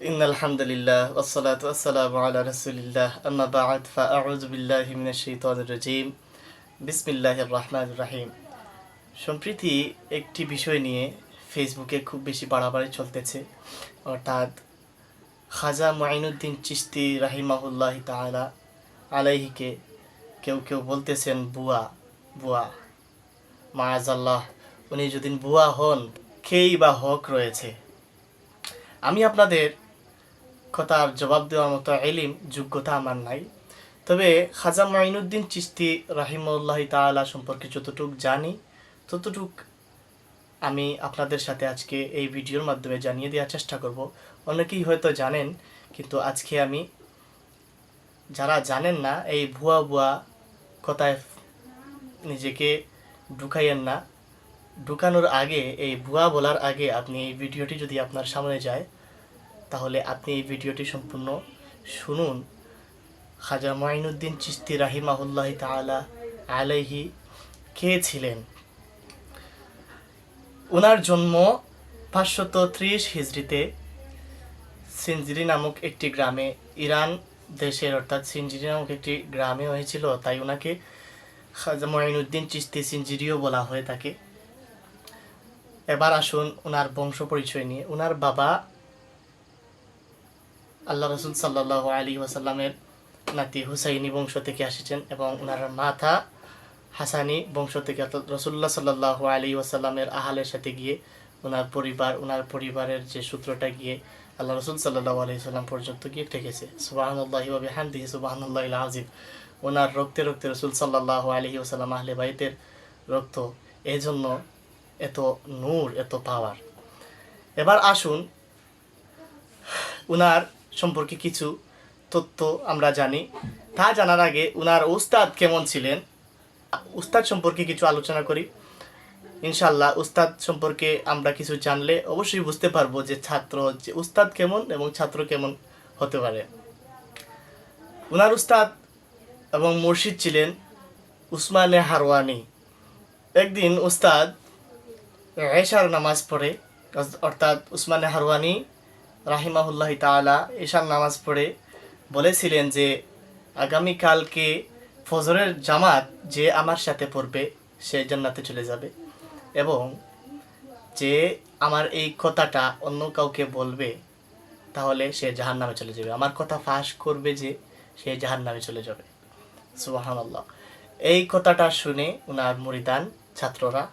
إن الحمد لله والصلاة والسلام على رسول الله أما بعد فأعوذ بالله من الشيطان الرجيم بسم الله الرحمن الرحيم সম্প্রতি একটি বিষয় নিয়ে ফেসবুকে খুব বেশি বাড়াবাড়ি চলতেছে অর্থাৎ খাজা মাইনুদ্দিন চিস্তি রাহিমাহুল্লাহ তাআলা আলাইহিকে কেউ কেউ বলতেছেন বুয়া বুয়া মায়াজাল্লাহ উনি যদি বুয়া হন কেই বা হক রয়েছে আমি আপনাদের কথার জবাব দেওয়ার মতো এলিম যোগ্যতা আমার নাই। তবে খাজা মাইনুদ্দিন চিস্তি রাহিমউল্লাহ তাআলা সম্পর্কে যতটুক জানি, ততটুক আমি আপনাদের সাথে আজকে এই ভিডিওর মাধ্যমে জানিয়ে দেওয়ার চেষ্টা করব। অনেকেই হয়তো জানেন, কিন্তু আজকে আমি, যারা জানেন না, এই ভুয়া ভুয়া কথায় নিজেকে ঢুকাইয়েন না। ঢুকানোর আগে, এই ভুয়া বলার আগে আপনি এই ভিডিওটি যদি আপনার সামনে যায় তাহলে আপনি এই ভিডিওটি সম্পূর্ণ শুনুন। খাজা মাইনুদ্দিন চিস্তি রাহিমাহুল্লাহ তাআলা আলাইহি কে ছিলেন ওনার জন্ম পাঁচশত ত্রিশ হিজড়িতে সিনজিরি নামক একটি গ্রামে, ইরান দেশের অর্থাৎ সিনজিরি নামক একটি গ্রামে হয়েছিল, তাই ওনাকে খাজা মাইনুদ্দিন চিস্তি সিনজিরিও বলা হয়ে থাকে। এবার আসুন ওনার বংশ পরিচয় নিয়ে। ওনার বাবা আল্লাহ রসুল সাল্লাহ আলী ওয়াসাল্লামের নাতি হুসাইনি বংশ থেকে এসেছেন এবং ওনার মাথা হাসানি বংশ থেকে, অর্থাৎ রসুল্লাহ সাল্লাহ আলী ওয়াসাল্লামের আহালের সাথে গিয়ে ওনার পরিবার ওনার পরিবারের যে সূত্রটা গিয়ে আল্লাহ রসুল সাল্লাহ আলি সাল্লাম পর্যন্ত গিয়ে ঠেকেছে। সুবাহানুল্লাহি ওবি হামদিহি সুবাহানুল্লাহ আজিম ওনার রক্তে রক্তে রসুল সাল্লাহ আলহি ওসাল্লাম আহলে বাইতের রক্ত এই জন্য এত নূর, এত পাওয়ার। এবার আসুন উনার সম্পর্কে কিছু তথ্য আমরা জানি। তা জানার আগে উনার উস্তাদ কেমন ছিলেন? উস্তাদ সম্পর্কে কিছু আলোচনা করি। ইনশাল্লাহ উস্তাদ সম্পর্কে আমরা কিছু জানলে অবশ্যই বুঝতে পারব যে ছাত্র যে উস্তাদ কেমন এবং ছাত্র কেমন হতে পারে। উনার উস্তাদ এবং মুর্শিদ ছিলেন উসমানে হারওয়ানি। একদিন উস্তাদ এশার নামাজ পড়ে, অর্থাৎ উসমানে হারওয়ানি রাহিমাহুল্লাহ তাআলা এশার নামাজ পড়ে বলেছিলেন যে, আগামীকালকে ফজরের জামাত যে আমার সাথে পড়বে, সে জান্নাতে চলে যাবে। এবং যে আমার এই কথাটা অন্য কাউকে বলবে, তাহলে সে জাহান নামে চলে যাবে। আমার কথা ফাঁস করবে যে, সে জাহান নামে চলে যাবে। সুবাহান আল্লাহ এই কথাটা শুনে ওনার মরিদান ছাত্ররা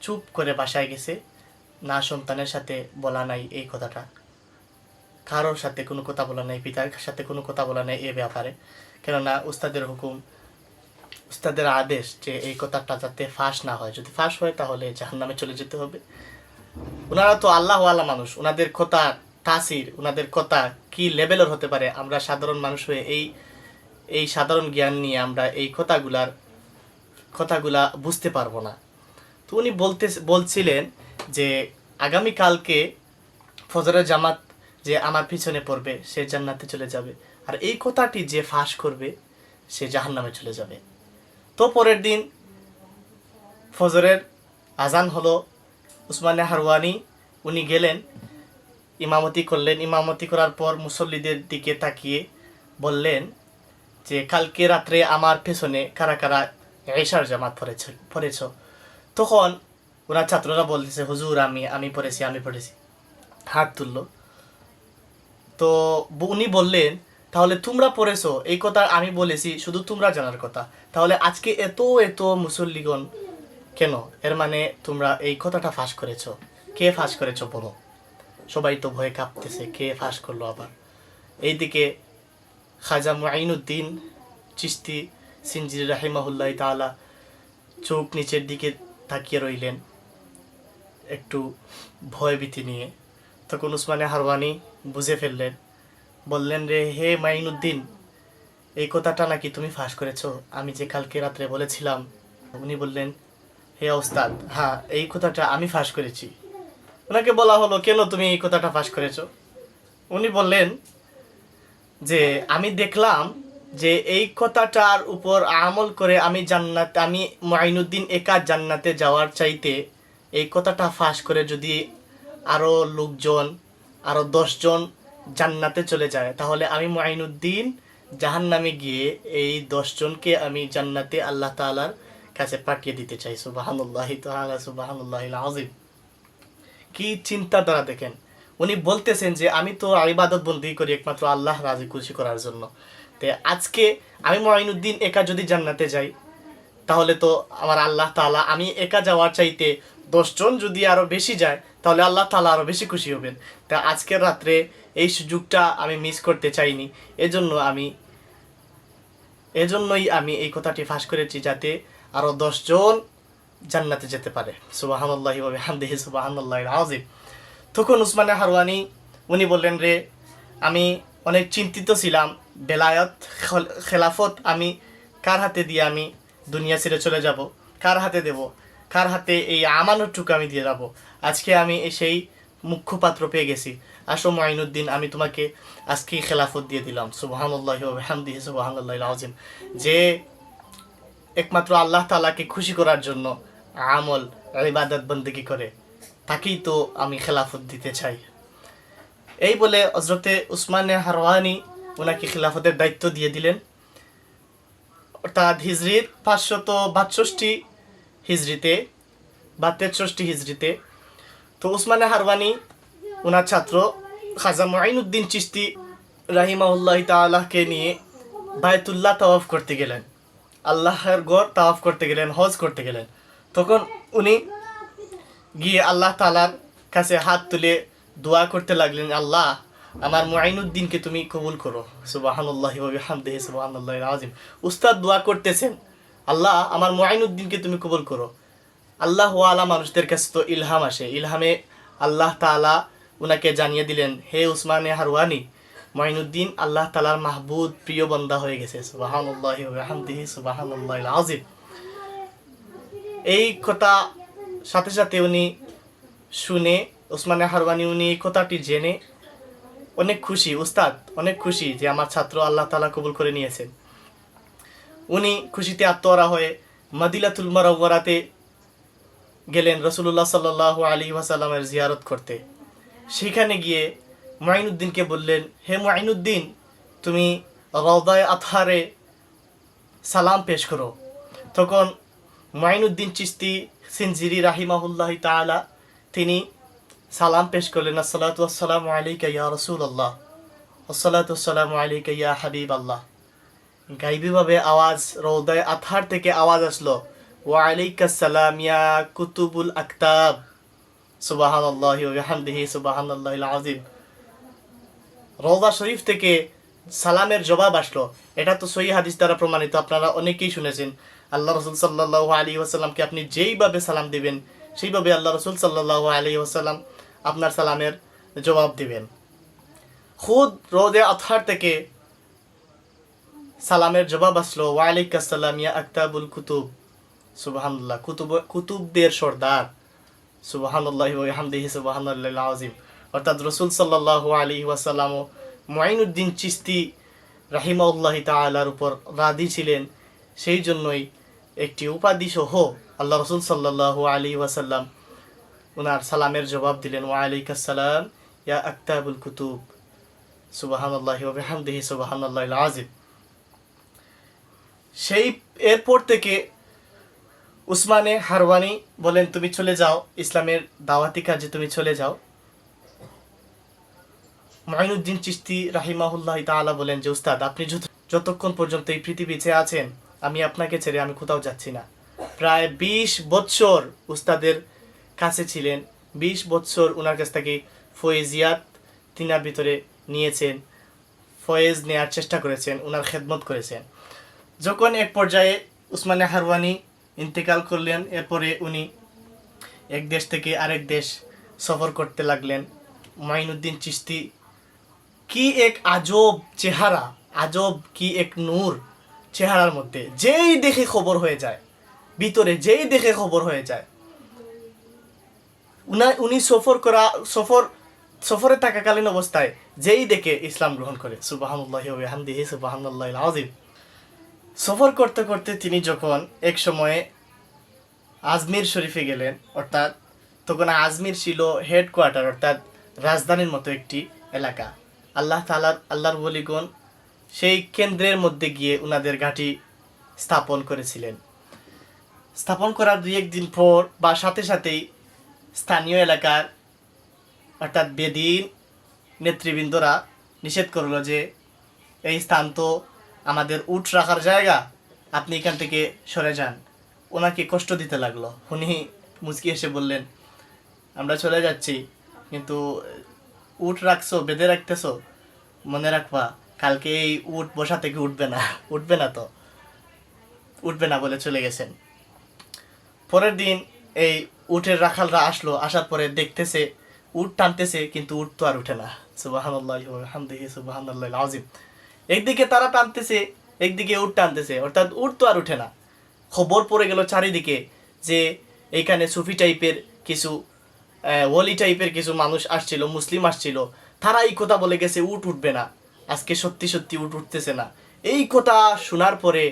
চুপ করে বাসায় গেছে। না সন্তানের সাথে বলা নাই এই কথাটা। কারোর সাথে কোনো কথা বলা নেই, পিতার সাথে কোনো কথা বলা নেই এ ব্যাপারে। কেননা উস্তাদের হুকুম, উস্তাদের আদেশ যে এই কথাটা যাতে ফাঁস না হয়। যদি ফাঁস হয় তাহলে জাহান নামে চলে যেতে হবে। ওনারা তো আল্লাহ আল্লাহ মানুষ, ওনাদের কথা তাসির, ওনাদের কথা কি লেভেলের হতে পারে? আমরা সাধারণ মানুষ হয়ে এই এই সাধারণ জ্ঞান নিয়ে আমরা এই কথাগুলার, কথাগুলা বুঝতে পারব না। তো উনি বলতে, বলছিলেন যে আগামীকালকে ফজরের জামাত যে আমার পিছনে পড়বে, সে জান্নাতে চলে যাবে। আর এই কথাটি যে ফাঁস করবে, সে জাহান্নামে চলে যাবে। তো পরের দিন ফজরের আজান হলো, উসমানে হারওয়ানি উনি গেলেন, ইমামতি করলেন। ইমামতি করার পর মুসল্লিদের দিকে তাকিয়ে বললেন যে, কালকে রাত্রে আমার পেছনে কারা কারা এশার জামাত পড়েছ পড়েছ? তখন ওনার ছাত্ররা বলতেছে, হুজুর, আমি আমি পড়েছি আমি পড়েছি। হাত তুললো। তো উনি বললেন, তাহলে তোমরা পড়েছো, এই কথা আমি বলেছি, শুধু তোমরা জানার কথা। তাহলে আজকে এত এত মুসল্লিগণ কেন? এর মানে তোমরা এই কথাটা ফাঁস করেছ। কে ফাঁস করেছ বলো? সবাই তো ভয়ে কাঁপতেছে, কে ফাঁস করল আবার? এইদিকে খাজা মুআইনুদ্দিন চিস্তি সিনজির রাহিমাহুল্লাহ তাআলা চোখ নিচের দিকে তাকিয়ে রইলেন, একটু ভয়ভীতি নিয়ে। তখন উসমানে হারওয়ানি বুঝে ফেললেন। বললেন, রে, হে মাইনুদ্দিন, এই কথাটা নাকি তুমি ফাঁস করেছ? আমি যে কালকে রাত্রে বলেছিলাম, উনি বললেন, হে ওস্তাদ হ্যাঁ এই কথাটা আমি ফাঁস করেছি। ওনাকে বলা হলো, কেন তুমি এই কথাটা ফাঁস করেছ? উনি বললেন যে, আমি দেখলাম যে এই কথাটার উপর আমল করে আমি জান্নাত, আমি মাইনুদ্দিন একা জান্নাতে যাওয়ার চাইতে এই কথাটা ফাঁস করে যদি আরও লোকজন আরও দশজন জান্নাতে চলে যায়। তাহলে আমি মাইনুদ্দিন জাহান্নামে গিয়ে এই দশজনকে আমি জান্নাতে আল্লাহ তাআলার কাছে পাঠিয়ে দিতে চাই। সুবাহানুল্লাহ তাআলা সুবাহানুল্লাহ আজিম কি চিন্তাধারা দেখেন? উনি বলতেছেন যে, আমি তো ইবাদত বন্দি করি একমাত্র আল্লাহ রাজি খুশি করার জন্য। তো আজকে আমি মঈনুদ্দিন একা যদি জান্নাতে যাই, তাহলে তো আমার আল্লাহ তাআলা, আমি একা যাওয়ার চাইতে দশজন যদি আরও বেশি যায়, তাহলে আল্লাহ তাআলা আরও বেশি খুশি হবেন। তা আজকের রাত্রে এই সুযোগটা আমি মিস করতে চাইনি। এজন্য আমি, এজন্যই আমি এই কথাটি ফাঁস করেছি যাতে আরও দশজন জান্নাতে যেতে পারে। সুবাহান্লাহি হামদিহি সুবাহান্লাহ আজিম তখন উসমানে হারওয়ানি, উনি বললেন রে, আমি অনেক চিন্তিত ছিলাম, বেলায়ত খেলাফত আমি কার হাতে দিয়ে আমি দুনিয়া ছেড়ে চলে যাব? কার হাতে দেব? কার হাতে এই আমানতটুকু আমি দিয়ে যাব। আজকে আমি সেই মুখ্যপাত্র পেয়ে গেছি। আসো মাইনুদ্দিন আমি তোমাকে আজকেই খেলাফত দিয়ে দিলাম। সুবাহান্লাহ আজিম যে একমাত্র আল্লাহ তালাকে খুশি করার জন্য আমল, ইবাদত বন্দেগি করে, তাকেই তো আমি খেলাফত দিতে চাই। এই বলে হজরতে উসমানে হারওয়ানি ওনাকে খেলাফতের দায়িত্ব দিয়ে দিলেন। অর্থাৎ হিজরির পাঁচশত বাষষ্টি হিজরিতে, বা তেষট্টি হিজরিতে। তো উসমানে হারওয়ানি ওনার ছাত্র খাজা মাইনুদ্দিন চিস্তি রাহিমাউল্লাহ তাআলাকে নিয়ে বায়তুল্লাহ তাওয়াফ করতে গেলেন। আল্লাহর গড় তাওয়াফ করতে গেলেন, হজ করতে গেলেন। তখন উনি গিয়ে আল্লাহ তালার কাছে হাত তুলে দোয়া করতে লাগলেন, আল্লাহ, আমার মুআইনুদ্দিনকে তুমি কবুল করো। সুবাহানুল্লাহি ওয়া বিহামদিহি সুবহানাল্লাহি আযীম। উস্তাদ দোয়া করতেছেন আল্লাহ আমার মুআইনুদ্দিনকে তুমি কবুল করো। আল্লাহ ওয়ালা মানুষদের কাছে তো ইলহাম আসে। ইলহামে আল্লাহ তাআলা উনাকে জানিয়ে দিলেন, হে উসমানে হারওয়ানি মঈনুদ্দিন আল্লাহ তালার মাহবুদ, প্রিয় বন্দা হয়ে গেছে। সুবহানাল্লাহিল আযীম। এই কথা সাথে সাথে উনি শুনে ওসমানে হারওয়ানি উনি এই কথাটি জেনে অনেক খুশি। উস্তাদ, অনেক খুশি যে আমার ছাত্র আল্লাহ তালা কবুল করে নিয়েছেন। উনি খুশিতে আত্মহারা হয়ে মাদিলাতুল মারাতে গেলেন রসুল্লাহ সাল্লাহ আলী ওয়াসাল্লামের জিয়ারত করতে। সেখানে গিয়ে মাইনুদ্দিনকে বললেন, হে মাইনুদ্দিন তুমি রওদায় আতহারে সালাম পেশ করো। তখন মাইনুদ্দিন চিস্তি সিনজিরি রাহিমাহুল্লাহ তাআলা তিনি সালাম পেশ করলেন, আসসালাতু আসসালামু আলাইকা ইয়া রাসূলুল্লাহ। আসসালাতু আসসালামু আলাইকা ইয়া হাবিব আল্লাহ গাইবীভাবে আওয়াজ রৌদায় আথার থেকে আওয়াজ আসলো। ওয়া আলাইকা সালাম ইয়া কুতুবুল আকতাব। বিহামদিহি, সুবহানাল্লাহিল আযীম। রওদা শরীফ থেকে সালামের জবাব আসলো। এটা তো সহি হাদিস দ্বারা প্রমাণিত, আপনারা অনেকেই শুনেছেন। আল্লাহ রসুল সাল্লাহ আলী ওয়াসাল্লামকে আপনি যেইভাবে সালাম দিবেন, সেইভাবে আল্লাহ রসুল সাল্লাহ আলী ওয়াসাল্লাম আপনার সালামের জবাব দিবেন। খুদ রোদে আথার থেকে সালামের জবাব আসলো ওয়ালাইক ইয়া আক্তাবুল কুতুব। সুবাহান্লাহ কুতুব, কুতুবদের সর্দার। সুবাহান্লাহ হামদিহি সুবাহান্লাহ আজিম অর্থাৎ রসুল সাল্লাহ আলী ওয়াসাল্লাম মঈনুদ্দিন চিস্তি রাহিমাউল্লাহ তালার উপর রাদি ছিলেন। সেই জন্যই একটি উপাধি সহ আল্লাহ রসুল সাল্লাহ আলী ওয়াসাল্লাম ওনার সালামের জবাব দিলেন ওয়ালাইক ইয়া আক্তাবুল কুতুব। সুবাহান্লাহ হামদিহি সুবাহান্লাহ আজিম সেই এরপর থেকে উসমানে হারওয়ানি বলেন, তুমি চলে যাও। ইসলামের দাওয়াতি কাজে তুমি চলে যাও। মাইনুদ্দিন চিস্তি রাহিমাহুল্লাহ তাআলা বলেন যে, উস্তাদ, আপনি যতক্ষণ পর্যন্ত এই পৃথিবীতে আছেন, আমি আপনাকে ছেড়ে আমি কোথাও যাচ্ছি না। প্রায় বিশ বৎসর উস্তাদের কাছে ছিলেন। বিশ বৎসর ওনার কাছ থেকে ফয়েজিয়াত তিনার ভিতরে নিয়েছেন। ফয়েজ নেয়ার চেষ্টা করেছেন ওনার খেদমত করেছেন। যখন এক পর্যায়ে উসমানে হারওয়ানি ইন্তেকাল করলেন, এরপরে উনি এক দেশ থেকে আরেক দেশ সফর করতে লাগলেন। মাইনুদ্দিন চিস্তি কি এক আজব চেহারা, আজব কি এক নূর চেহারার মধ্যে। যেই দেখে খবর হয়ে যায়, ভিতরে যেই দেখে খবর হয়ে যায়, উনা, উনি সফর করা, সফর, সফরে থাকাকালীন অবস্থায় যেই দেখে ইসলাম গ্রহণ করে। সুবাহানুল্লাহ হামদিহি সুবাহানুল্লাহ আজিম সফর করতে করতে তিনি যখন এক সময়ে আজমির শরীফে গেলেন, অর্থাৎ তখন আজমির ছিল হেডকোয়ার্টার অর্থাৎ রাজধানীর মতো একটি এলাকা। আল্লাহ তালার আল্লাহর বলিগণ সেই কেন্দ্রের মধ্যে গিয়ে উনাদের ঘাঁটি স্থাপন করেছিলেন। স্থাপন করার দুই একদিন পর বা সাথে সাথেই স্থানীয় এলাকার, অর্থাৎ বেদিন নেতৃবৃন্দরা নিষেধ করল যে এই স্থান তো আমাদের উঠ রাখার জায়গা, আপনি এখান থেকে সরে যান। ওনাকে কষ্ট দিতে লাগল। উনি মুচকি এসে বললেন, আমরা চলে যাচ্ছি, কিন্তু উঠ রাখছো, বেঁধে রাখতেছো। মনে রাখবা, কালকে এই উঠ বসা থেকে উঠবে না উঠবে না তো। উঠবে না বলে চলে গেছেন। পরের দিন এই উটের রাখালরা আসলো, আসার পরে দেখতেছে, উট টানতেছে, কিন্তু উট তো আর উঠে না। সুবাহান্লাহ হামদিহি সুবাহান্লাহ আজিম একদিকে তারা টানতেছে, একদিকে উট টানতেছে, অর্থাৎ উট তো আর উঠে না। খবর পড়ে গেল চারিদিকে যে এইখানে সুফি টাইপের কিছু ওলি টাইপের কিছু মানুষ আসছিল, মুসলিম আসছিল। তারা এই কথা বলে গেছে, উট উঠবে না। আজকে সত্যি সত্যি উট উঠতেছে না। এই কথা শোনার পরে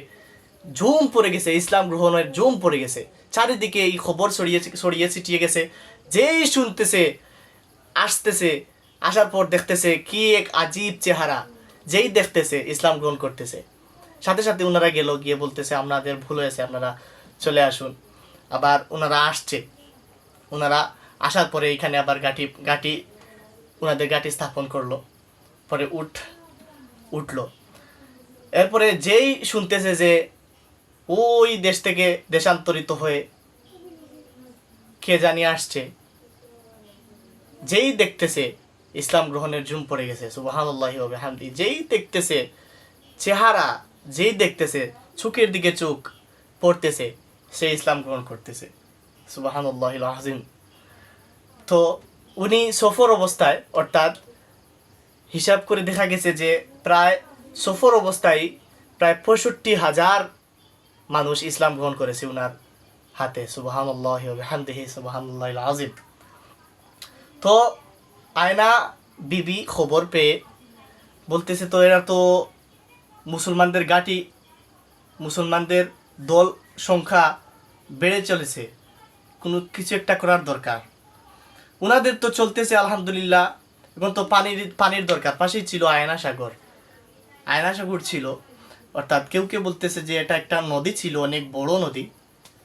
জুম পড়ে গেছে, ইসলাম গ্রহণের জুম পড়ে গেছে। চারিদিকে এই খবর ছড়িয়ে ছড়িয়ে ছিটিয়ে গেছে। যেই শুনতেছে, আসতেছে, আসার পর দেখতেছে কি এক আজীব চেহারা। যেই দেখতেছে, ইসলাম গ্রহণ করতেছে। সাথে সাথে ওনারা গেল, গিয়ে বলতেছে, আপনাদের ভুল হয়েছে, আপনারা চলে আসুন। আবার ওনারা আসছে। ওনারা আসার পরে এখানে আবার গাটি গাটি ওনাদের গাটি স্থাপন করল। পরে উঠ, উঠল। এরপরে যেই শুনতেছে যে ওই দেশ থেকে দেশান্তরিত হয়ে কে জানি আসছে, যেই দেখতেছে ইসলাম গ্রহণের জুম পড়ে গেছে সুবাহান্লাহি হামদি যেই দেখতেছে, চেহারা যেই দেখতেছে, চোখের দিকে চোখ পড়তেছে, সে ইসলাম গ্রহণ করতেছে সুবাহান্লাহ আজিম তো উনি সফর অবস্থায়, অর্থাৎ হিসাব করে দেখা গেছে যে প্রায় সফর অবস্থায় প্রায় পঁয়ষট্টি হাজার মানুষ ইসলাম গ্রহণ করেছে উনার হাতে সুবাহান্লাহ আজিম তো আয়না বিবি খবর পেয়ে বলতেছে, তো এরা তো মুসলমানদের গাটি মুসলমানদের দল সংখ্যা বেড়ে চলেছে, কোনো কিছু একটা করার দরকার। ওনাদের তো চলতেছে আলহামদুলিল্লাহ, এবং তো পানির পানির দরকার, পাশেই ছিল আয়না সাগর। আয়না সাগর ছিল, অর্থাৎ কেউ কেউ বলতেছে যে এটা একটা নদী ছিল, অনেক বড় নদী।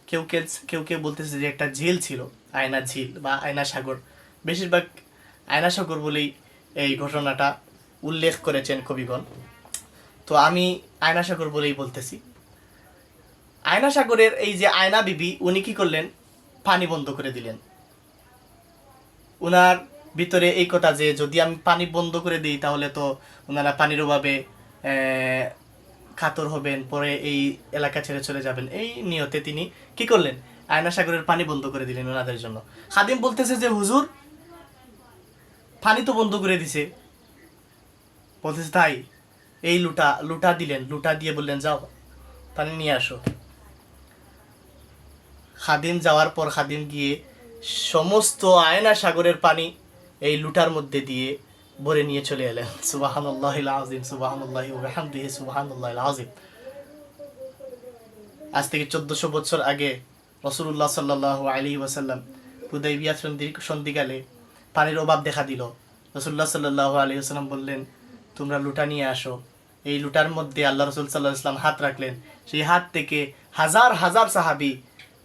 কেউ কেউ কেউ কেউ বলতেছে যে একটা ঝিল ছিল, আয়না ঝিল বা আয়না সাগর। বেশিরভাগ আয়না সাগর বলেই এই ঘটনাটা উল্লেখ করেছেন কবিগণ। তো আমি আয়না সাগর বলেই বলতেছি। আয়না সাগরের এই যে আয়না বিবি, উনি কি করলেন? পানি বন্ধ করে দিলেন। উনার ভিতরে এই কথা যে, যদি আমি পানি বন্ধ করে দিই, তাহলে তো ওনারা পানির অভাবে কাতর হবেন, পরে এই এলাকা ছেড়ে চলে যাবেন। এই নিয়তে তিনি কি করলেন? আয়না সাগরের পানি বন্ধ করে দিলেন ওনাদের জন্য। খাদিম বলতেছে যে, হুজুর পানি তো বন্ধ করে দিছে। বলতেছে তাই এই লুটা লুটা দিলেন, লুটা দিয়ে বললেন, যাও পানি নিয়ে আসো। খাদিম যাওয়ার পর খাদিম গিয়ে সমস্ত আয়না সাগরের পানি এই লুটার মধ্যে দিয়ে ভরে নিয়ে চলে এলেন। সুবাহানুল্লাহ আজিম সুবাহানুল্লাহ আজিম আজ থেকে চোদ্দশো বছর আগে রসুল্লাহ সাল্লাহ আলী ওয়াসাল্লাম হুদাইবিয়া সন্ধি সন্ধিকালে পানির অভাব দেখা দিল। রসুল্লাহ সাল্লাহ আলী ওসাল্লাম বললেন, তোমরা লুটা নিয়ে আসো। এই লুটার মধ্যে আল্লাহ রসুল সাল্লাহ ইসলাম হাত রাখলেন। সেই হাত থেকে হাজার হাজার সাহাবি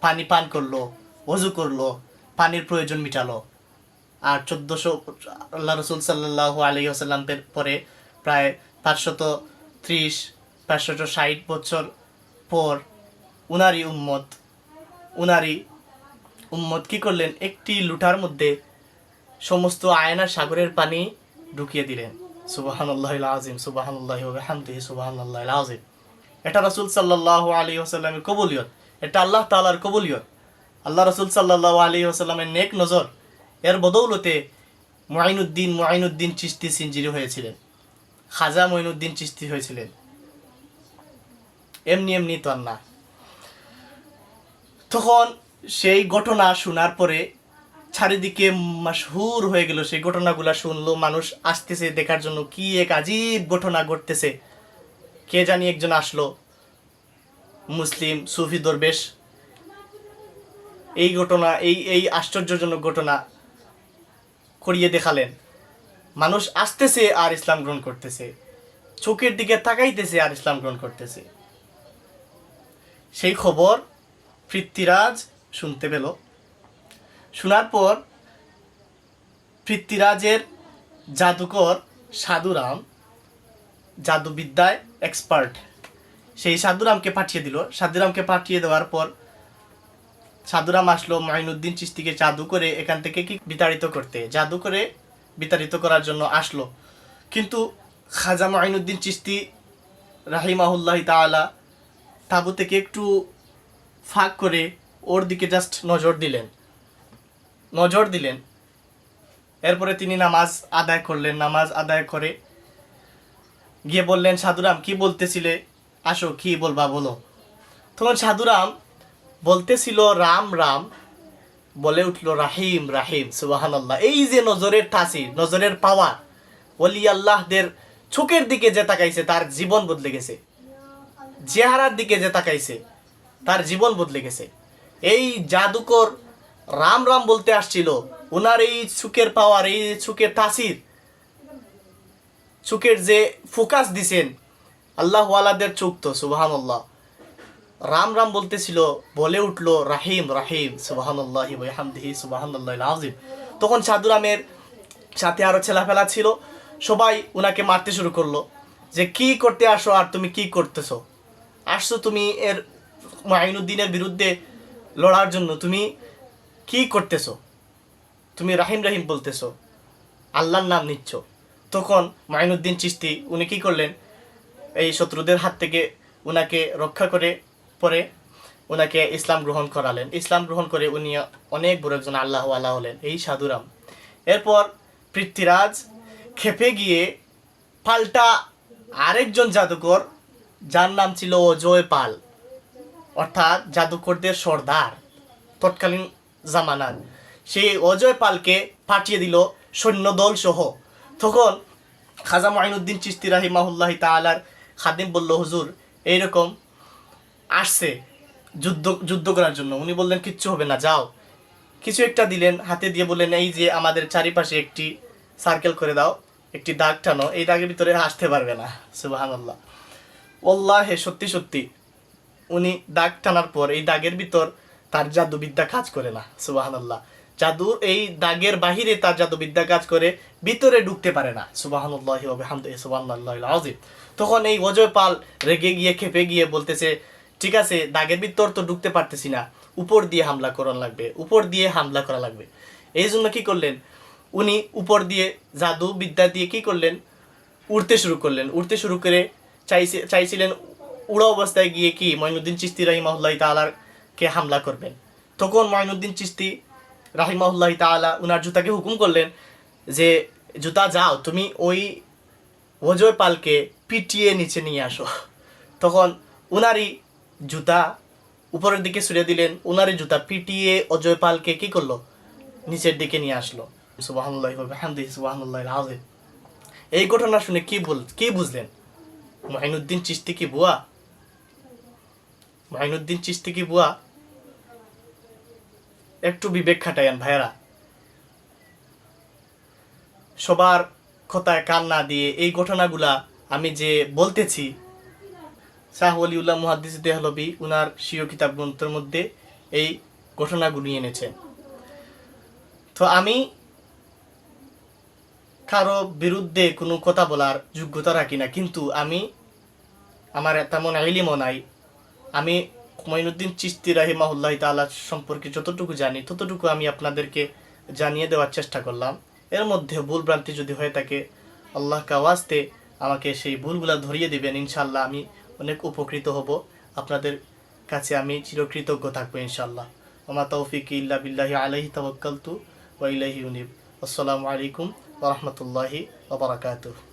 পানি পান করল, অজু করল, পানির প্রয়োজন মিটালো। আর চোদ্দোশো, আল্লাহ রসুল সাল্লাহ আলী আসাল্লামের পরে প্রায় পাঁচশত ত্রিশ, পাঁচশত ষাট বছর পর উনারি উম্মত উনারি উম্মত কি করলেন? একটি লুটার মধ্যে সমস্ত আয়না সাগরের পানি ঢুকিয়ে দিলেন। সুবাহানুল্লাহ আজিম সুবাহানুল্লাহ হামদি সুবাহানুল্লাহ আজিম এটা রসুল সাল্লাহ আলী আসাল্লামের কবুলিয়ত। এটা আল্লাহ তালার কবুলিয়ত। আল্লাহ রসুল সাল্লাহ আলী আসাল্লামের নেক নজর। এর বদৌলতে মঈনুদ্দিন মঈনুদ্দিন চিস্তি সিঞ্জিরি হয়েছিলেন। খাজা মঈনুদ্দিন চিস্তি হয়েছিলেন। এমনি এমনি তো না। তখন সেই ঘটনা শোনার পরে চারিদিকে মাসহুর হয়ে গেল সেই ঘটনাগুলা শুনলো, মানুষ আসতেছে দেখার জন্য, কি এক আজীব ঘটনা ঘটতেছে। কে জানি একজন আসলো, মুসলিম সুফি দরবেশ। এই ঘটনা, এই এই আশ্চর্যজনক ঘটনা করিয়ে দেখালেন। মানুষ আসতেছে আর ইসলাম গ্রহণ করতেছে। চোখের দিকে তাকাইতেছে আর ইসলাম গ্রহণ করতেছে। সেই খবর পৃথ্বীরাজ শুনতে পেল। শোনার পর পৃথ্বীরাজের জাদুকর সাধুরাম জাদুবিদ্যায় এক্সপার্ট সেই সাধুরামকে পাঠিয়ে দিল। সাধুরামকে পাঠিয়ে দেওয়ার পর সাধুরাম আসলো মাইনুদ্দিন চিস্তিকে জাদু করে এখান থেকে কি বিতাড়িত করতে। জাদু করে বিতাড়িত করার জন্য আসলো। কিন্তু খাজা মাইনুদ্দিন চিস্তি রাহিমাহুল্লাহ তাআলা তাবু থেকে একটু ফাঁক করে ওর দিকে জাস্ট নজর দিলেন। নজর দিলেন। এরপরে তিনি নামাজ আদায় করলেন, নামাজ আদায় করে গিয়ে বললেন, সাধুরাম, কি বলতেছিলে? আসো, কি বলবা বলো। তখন সাধুরাম বলতেছিল, রাম রাম। বলে উঠল, রাহিম রাহিম সুবাহান আল্লাহ এই যে নজরের ঠাসি নজরের পাওয়ার অলি আল্লাহদের চোখের দিকে যে তাকাইছে, তার জীবন বদলে গেছে। চেহারার দিকে যে তাকাইছে, তার জীবন বদলে গেছে। এই জাদুকর রাম রাম বলতে আসছিল ওনার এই চুকের পাওয়ার, এই চুকের তাসির চোখের যে ফোকাস দিছেন, আল্লাহ ওয়ালাদের চোখ তো সুবাহান আল্লাহ রাম রাম বলতেছিল, বলে উঠল, রাহিম রাহিম সুবাহান্লাহ আজিম তখন সাধুরামের সাথে আরও ছেলাফেলা ছিল, সবাই উনাকে মারতে শুরু করল, যে, কি করতে আসো আর তুমি কি করতেছো? আসছো তুমি এর মাইনুদ্দিনের বিরুদ্ধে লড়ার জন্য, তুমি কি করতেছো? তুমি রাহিম রাহিম বলতেছো, আল্লাহর নাম নিচ্ছ। তখন মাইনুদ্দিন চিস্তি উনি কি করলেন? এই শত্রুদের হাত থেকে উনাকে রক্ষা করে, পরে উনাকে ইসলাম গ্রহণ করালেন। ইসলাম গ্রহণ করে উনি অনেক বড় একজন আল্লাহ আল্লাহ হলেন, এই সাধুরাম। এরপর পৃথ্বীরাজ খেপে গিয়ে পাল্টা আরেকজন জাদুকর, যার নাম ছিল অজয় পাল, অর্থাৎ জাদুকরদের সর্দার, তৎকালীন জামানার সেই অজয় পালকে পাঠিয়ে দিল সৈন্যদল সহ। তখন খাজা মাইনুদ্দিন চিস্তি রাহিমাহুল্লাহ তালার খাদিম বলল, হুজুর, এইরকম আসছে যুদ্ধ যুদ্ধ করার জন্য। উনি বললেন, কিচ্ছু হবে না, যাও। কিছু একটা দিলেন, হাতে দিয়ে বললেন, এই যে আমাদের চারিপাশে একটি সার্কেল করে দাও, একটি দাগ টানো, এই দাগের ভিতরে আসতে পারবে না। সুবাহান আল্লাহ ওল্লাহে সত্যি সত্যি। উনি দাগ টানার পর, এই দাগের ভিতর তার জাদুবিদ্যা কাজ করে না সুবাহান আল্লাহ জাদুর এই দাগের বাহিরে তার জাদুবিদ্যা কাজ করে, ভিতরে ঢুকতে পারে না আজিম তখন এই অজয় পাল রেগে গিয়ে, খেপে গিয়ে বলতেছে, ঠিক আছে, দাগের ভিতর তো ঢুকতে পারতেছি না, উপর দিয়ে হামলা করা লাগবে, উপর দিয়ে হামলা করা লাগবে। এই জন্য কি করলেন? উনি উপর দিয়ে জাদু বিদ্যা দিয়ে কি করলেন? উড়তে শুরু করলেন। উড়তে শুরু করে চাইছে চাইছিলেন উড়া অবস্থায় গিয়ে কি মঈনুদ্দিন চিস্তি রাহিমাহুল্লাহ তালার কে হামলা করবেন? তখন মঈনুদ্দিন চিস্তি রাহিমাহুল্লাহ তালা উনার জুতাকে হুকুম করলেন যে, জুতা যাও, তুমি ওই অজয় পালকে পিটিয়ে নিচে নিয়ে আসো। তখন উনারই জুতা উপরের দিকে ছুড়ে দিলেন, উনারই জুতা পিটিয়ে অজয় পালকে কী করল? নিচের দিকে নিয়ে আসলো। সুবাহান্লাহ হামদি সুবাহান্লাহ আজিম এই ঘটনা শুনে কি বল, কি বুঝলেন? মাইনুদ্দিন চিস্তি কি বুয়া? মাইনুদ্দিন চিস্তি কি বুয়া? একটু বিবেক খাটাইয়ান ভাইয়েরা। সবার কথায় কান না দিয়ে এই ঘটনাগুলা আমি যে বলতেছি, শাহ অলিউল্লাহ মুহাদ্দিস দেহলবি উনার স্বীয় কিতাব গ্রন্থের মধ্যে এই ঘটনাগুলি এনেছেন তো আমি কারও বিরুদ্ধে কোনো কথা বলার যোগ্যতা রাখি না, কিন্তু আমি আমার তেমন আইলিমও নাই আমি মঈনুদ্দিন চিস্তি রাহিমাহুল্লাহ তাআলা সম্পর্কে যতটুকু জানি, ততটুকু আমি আপনাদেরকে জানিয়ে দেওয়ার চেষ্টা করলাম। এর মধ্যে ভুল ভ্রান্তি যদি হয়ে থাকে আল্লাহ কাওয়াজতে আমাকে সেই ভুলগুলা ধরিয়ে দিবেন ইনশাল্লাহ আমি অনেক উপকৃত হব। আপনাদের কাছে আমি চিরকৃতজ্ঞ থাকব ইনশাল্লাহ ওমা তৌফিক ইল্লা বিল্লাহি আলাইহি তাওয়াক্কালতু ওয়া ইলাইহি উনিব আসসালামু আলাইকুম ওয়া রাহমাতুল্লাহি ওয়া বারাকাতুহু।